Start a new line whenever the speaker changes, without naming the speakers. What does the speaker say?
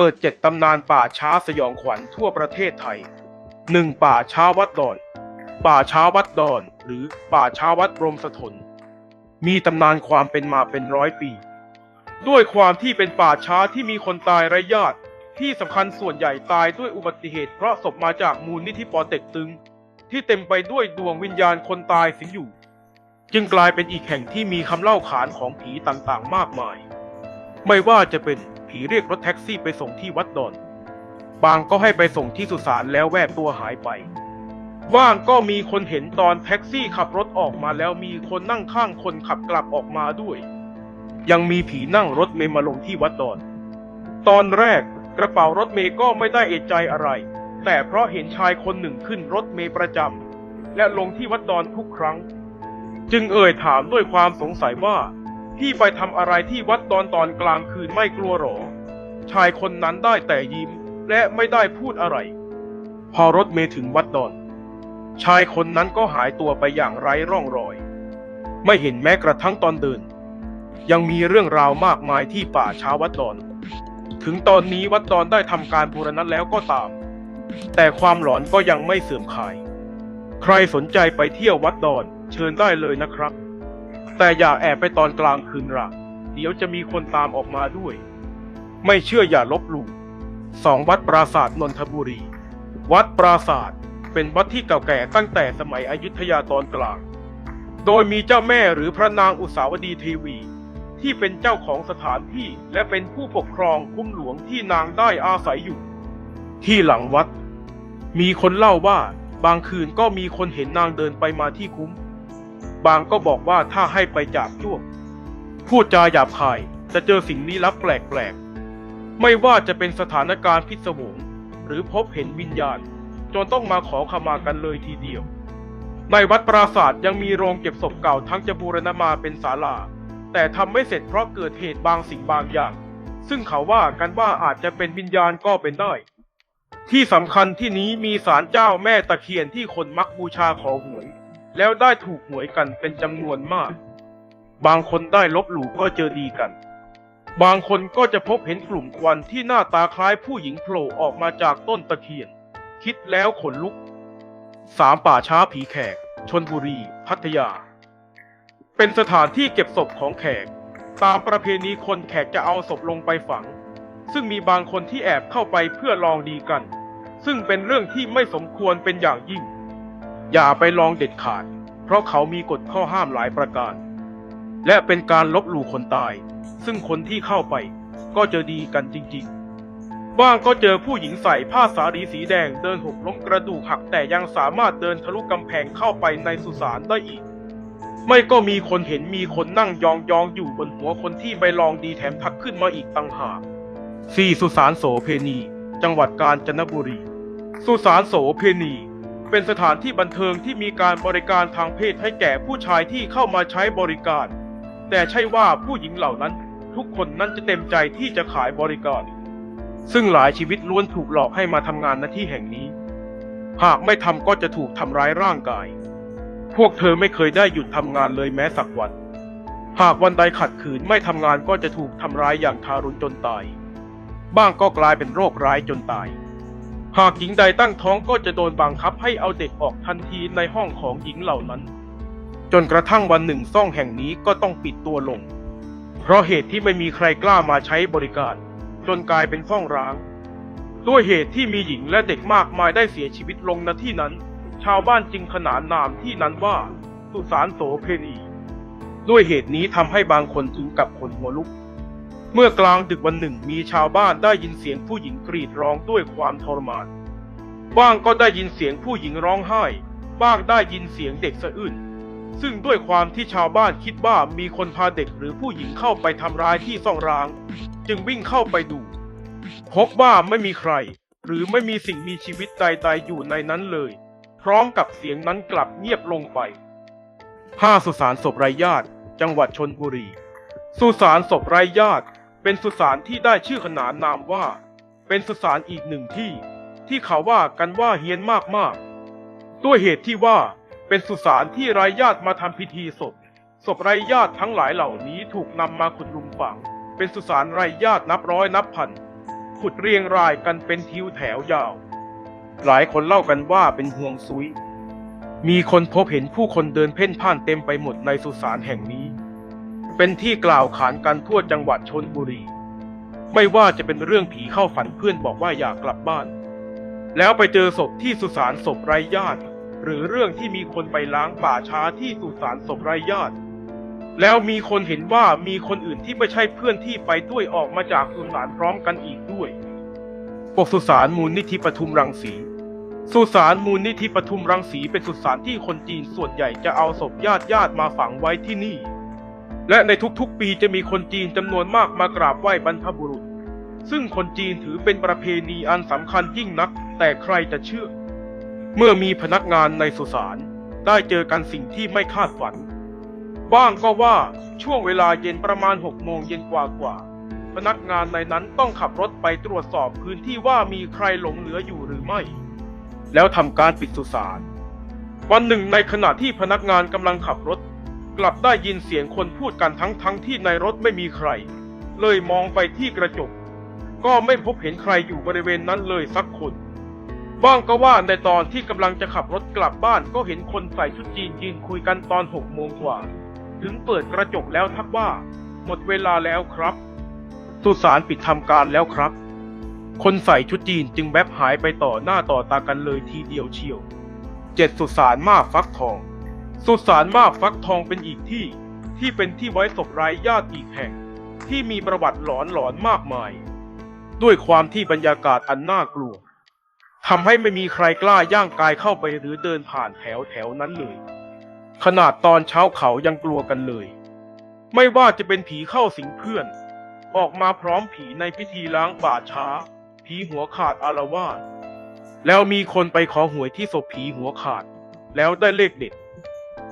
เปิดเจ็ดตำนานป่าช้าสยองขวัญทั่วประเทศไทยหนึ่งป่าช้าวัดดอน ป่าช้าวัดดอน หรือป่าช้าวัดรมสถน มีตำนานความเป็นมาเป็นร้อยปี ด้วยความที่เป็นป่าช้าที่มีคนตายร้ญาติที่สำคัญส่วนใหญ่ตายด้วยอุบัติเหตุเพราะศพมาจากมูลนิธิปอเต็กตึง ที่เต็มไปด้วยดวงวิญญาณคนตายสิงอยู่ จึงกลายเป็นอีกแห่งที่มีคำเล่าขานของผีต่างๆมากมาย ไม่ว่าจะเป็น ผีเรียกรถแท็กซี่ไปส่งที่วัดดอน บางก็ให้ไปส่งที่สุสานแล้วแวบตัวหายไป ว่างก็มีคนเห็นตอนแท็กซี่ขับรถออกมาแล้วมีคนนั่งข้างคนขับกลับออกมาด้วย ยังมีผีนั่งรถเมล์มาลงที่วัดดอน ตอนแรกกระเป๋ารถเมย์ก็ไม่ได้เอะใจอะไร แต่เพราะเห็นชายคนหนึ่งขึ้นรถเมล์ประจำและลงที่วัดดอนทุกครั้ง จึงเอ่ยถามด้วยความสงสัยว่า พี่ไปทำอะไรที่วัดดอนตอนกลางคืนไม่กลัวหรอ ชายคนนั้นได้แต่ยิ้มและไม่ได้พูดอะไร พอรถเมล์ถึงวัดดอน ชายคนนั้นก็หายตัวไปอย่างไร้ร่องรอย ไม่เห็นแม้กระทั่งตอนเดิน ยังมีเรื่องราวมากมายที่ป่าช้าวัดดอน ถึงตอนนี้วัดดอนได้ทำการบูรณะแล้วก็ตาม แต่ความหลอนก็ยังไม่เสื่อมคลาย ใครสนใจไปเที่ยววัดดอนเชิญได้เลยนะครับ แต่อย่าแอบไปตอนกลางคืนละเดี๋ยวจะมีคนตามออกมาด้วย ไม่เชื่ออย่าลบหลู่สองวัดปราสาทนนทบุรี วัดปราสาทเป็นวัดที่เก่าแก่ตั้งแต่สมัยอยุธยาตอนกลาง โดยมีเจ้าแม่หรือพระนางอุสาวดีเทวี ที่เป็นเจ้าของสถานที่และเป็นผู้ปกครองคุ้มหลวงที่นางได้อาศัยอยู่ ที่หลังวัด มีคนเล่าว่าบางคืนก็มีคนเห็นนางเดินไปมาที่คุ้ม บางก็บอกว่าถ้าให้ไปจับจ้วง พูดจาหยาบคาย จะเจอสิ่งลี้ลับแปลกๆ ไม่ว่าจะเป็นสถานการณ์พิศวง หรือพบเห็นวิญญาณ จนต้องมาขอขมากันเลยทีเดียว ในวัดปราสาทยังมีโรงเก็บศพเก่าทั้งจะบูรณะมาเป็นศาลา แต่ทำไม่เสร็จเพราะเกิดเหตุบางสิ่งบางอย่าง ซึ่งเขาว่ากันว่าอาจจะเป็นวิญญาณก็เป็นได้ที่สำคัญที่นี้มีศาลเจ้าแม่ตะเคียนที่คนมักบูชาขอหวย แล้วได้ถูกหวยกันเป็นจำนวนมาก บางคนได้ลบหลู่ก็เจอดีกัน บางคนก็จะพบเห็นกลุ่มควันที่หน้าตาคล้ายผู้หญิงโผล่ออกมาจากต้นตะเคียน คิดแล้วขนลุก สามป่าช้าผีแขก ชนบุรี พัทยา เป็นสถานที่เก็บศพของแขก ตามประเพณีคนแขกจะเอาศพลงไปฝัง ซึ่งมีบางคนที่แอบเข้าไปเพื่อลองดีกัน ซึ่งเป็นเรื่องที่ไม่สมควรเป็นอย่างยิ่ง อย่าไปลองเด็ดขาด เพราะเขามีกฎข้อห้ามหลายประการ และเป็นการลบหลู่คนตาย ซึ่งคนที่เข้าไปก็เจอดีกันจริงๆ บ้างก็เจอผู้หญิงใส่ผ้าสารีสีแดงเดินหกล้มกระดูกหักแต่ยังสามารถเดินทะลุกำแพงเข้าไปในสุสานได้อีก ไม่ก็มีคนเห็นมีคนนั่งยองๆอยู่บนหัวคนที่ไปลองดีแถมทักขึ้นมาอีกต่างหากสี่สุสานโสเพณี จังหวัดกาญจนบุรี สุสานโสเพณี เป็นสถานที่บันเทิงที่มีการบริการทางเพศให้แก่ผู้ชายที่เข้ามาใช้บริการ แต่ใช่ว่าผู้หญิงเหล่านั้น ทุกคนนั้นจะเต็มใจที่จะขายบริการ ซึ่งหลายชีวิตล้วนถูกหลอกให้มาทำงานณที่แห่งนี้ หากไม่ทำก็จะถูกทำร้ายร่างกาย พวกเธอไม่เคยได้หยุดทำงานเลยแม้สักวัน หากวันใดขัดขืนไม่ทำงานก็จะถูกทำร้ายอย่างทารุณจนตาย บ้างก็กลายเป็นโรคร้ายจนตาย หากหญิงใดตั้งท้องก็จะโดนบังคับให้เอาเด็กออกทันทีในห้องของหญิงเหล่านั้น จนกระทั่งวันหนึ่งซ่องแห่งนี้ก็ต้องปิดตัวลง เพราะเหตุที่ไม่มีใครกล้ามาใช้บริการ จนกลายเป็นซ่องร้าง ด้วยเหตุที่มีหญิงและเด็กมากมายได้เสียชีวิตลงณที่นั้น ชาวบ้านจึงขนานนามที่นั้นว่าสุสานโสเพณี ด้วยเหตุนี้ทำให้บางคนถึงกับขนหัวลุก เมื่อกลางดึกวันหนึ่งมีชาวบ้านได้ยินเสียงผู้หญิงกรีดร้องด้วยความทรมาน บ้างก็ได้ยินเสียงผู้หญิงร้องไห้ บ้างได้ยินเสียงเด็กสะอื้น ซึ่งด้วยความที่ชาวบ้านคิดว่ามีคนพาเด็กหรือผู้หญิงเข้าไปทำร้ายที่ซ่องร้าง จึงวิ่งเข้าไปดู พบว่าไม่มีใคร หรือไม่มีสิ่งมีชีวิตใดๆอยู่ในนั้นเลย พร้อมกับเสียงนั้นกลับเงียบลงไปห้าสุสานศพไร้ญาติ จังหวัดชนบุรี สุสานศพไร้ญาติ เป็นสุสานที่ได้ชื่อขนานนามว่า เป็นสุสานอีกหนึ่งที่ ที่เขาว่ากันว่าเฮี้ยนมากๆ ด้วยเหตุที่ว่าเป็นสุสานที่ไร้ญาติมาทำพิธีศพ ศพไร้ญาติทั้งหลายเหล่านี้ถูกนำมาขุดลุมฝัง เป็นสุสานไร้ญาตินับร้อยนับพัน ขุดเรียงรายกันเป็นทิวแถวยาว หลายคนเล่ากันว่าเป็นห่วงซุย มีคนพบเห็นผู้คนเดินเพ่นพ่านเต็มไปหมดในสุสานแห่งนี้ เป็นที่กล่าวขานกันทั่วจังหวัดชนบุรี ไม่ว่าจะเป็นเรื่องผีเข้าฝันเพื่อนบอกว่าอยากกลับบ้าน แล้วไปเจอศพที่สุสานศพไร้ญาติ หรือเรื่องที่มีคนไปล้างป่าช้าที่สุสานศพไร้ญาติ แล้วมีคนเห็นว่ามีคนอื่นที่ไม่ใช่เพื่อนที่ไปด้วยออกมาจากสุสานพร้อมกันอีกด้วยปกสุสานมูลนิธิปทุมรังสีสุสานมูลนิธิปทุมรังสีเป็นสุสานที่คนจีนส่วนใหญ่จะเอาศพญาติญาติมาฝังไว้ที่นี่ และในทุกๆปีจะมีคนจีนจำนวนมากมากราบไหว้บรรพบุรุษ ซึ่งคนจีนถือเป็นประเพณีอันสำคัญยิ่งนัก แต่ใครจะเชื่อ เมื่อมีพนักงานในสุสานได้เจอกันสิ่งที่ไม่คาดฝัน บ้างก็ว่าช่วงเวลาเย็นประมาณหกโมงเย็นกว่ากว่า พนักงานในนั้นต้องขับรถไปตรวจสอบพื้นที่ว่ามีใครหลงเหลืออยู่หรือไม่ แล้วทำการปิดสุสานวันหนึ่งในขณะที่พนักงานกำลังขับรถ กลับได้ยินเสียงคนพูดกันทั้งทั้งที่ในรถไม่มีใคร เลยมองไปที่กระจก ก็ไม่พบเห็นใครอยู่บริเวณนั้นเลยสักคนบ้างก็ว่าในตอนที่กำลังจะขับรถกลับบ้านก็เห็นคนใส่ชุดจีนยืนคุยกันตอนหกโมงกว่า ถึงเปิดกระจกแล้วทักว่า หมดเวลาแล้วครับ สุสานปิดทำการแล้วครับ คนใส่ชุดจีนจึงแวบหายไปต่อหน้าต่อตากันเลยทีเดียวเชียว เจ็ดสุสานมาฟักทอง สุสานมาฟักทองเป็นอีกที่ ที่เป็นที่ไว้ศพไร้ญาติอีกแห่ง ที่มีประวัติหลอนหลอนๆมากมาย ด้วยความที่บรรยากาศอันน่ากลัวทำให้ไม่มีใครกล้าย่างกายเข้าไปหรือเดินผ่านแถวแถวนั้นเลย ขนาดตอนเช้าเขายังกลัวกันเลย ไม่ว่าจะเป็นผีเข้าสิงเพื่อน ออกมาพร้อมผีในพิธีล้างป่าช้า ผีหัวขาดอารวาสแล้วมีคนไปขอหวยที่ศพผีหัวขาด แล้วได้เลขเด็ด